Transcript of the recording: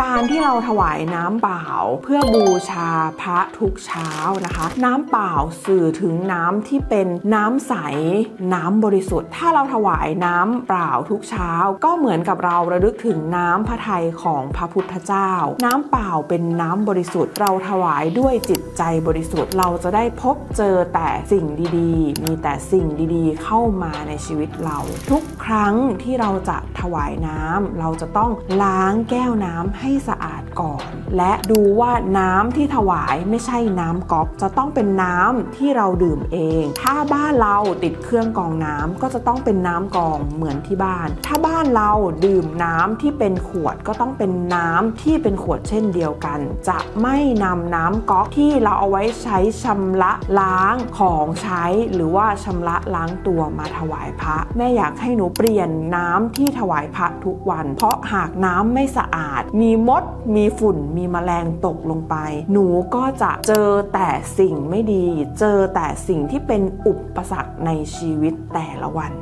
การที่เราถวายน้ำเปล่าเพื่อบูชาพระทุกเช้านะคะ น้ำเปล่าสื่อถึงน้ำที่เป็นน้ำใส น้ำบริสุทธิ์ ถ้าเราถวายน้ำเปล่าทุกเช้า ก็เหมือนกับเราระลึกถึงน้ำพระทัยของพระพุทธเจ้า น้ำเปล่าเป็นน้ำบริสุทธิ์ เราถวายด้วยจิตใจบริสุทธิ์ เราจะได้พบเจอแต่สิ่งดีๆ มีแต่สิ่งดีๆ เข้ามาในชีวิตเรา ทุกครั้งที่เราจะถวายน้ำเราจะต้องล้างแก้วน้ำให้สะอาดก่อน และดูว่าน้ำที่ถวายไม่ใช่น้ำก๊อกจะต้องเป็นน้ำที่เราดื่มเอง ถ้าบ้านเราติดเครื่องกรองน้ำก็จะต้องเป็นน้ำกรองเหมือนที่บ้าน ถ้าบ้านเราดื่มน้ำที่เป็นขวดก็ต้องเป็นน้ำที่เป็นขวดเช่นเดียวกัน จะไม่นำน้ำก๊อกที่เราเอาไว้ใช้ชำระล้างของใช้หรือว่าชำระล้างตัวมาถวายพระ แม่อยากให้หนูเปลี่ยนน้ำที่ถวายพระทุกวัน เพราะหากน้ำไม่สะอาดมีมด มีฝุ่น มีแมลงตกลงไป หนูก็จะเจอแต่สิ่งไม่ดี เจอแต่สิ่งที่เป็นอุปสรรคในชีวิตแต่ละวัน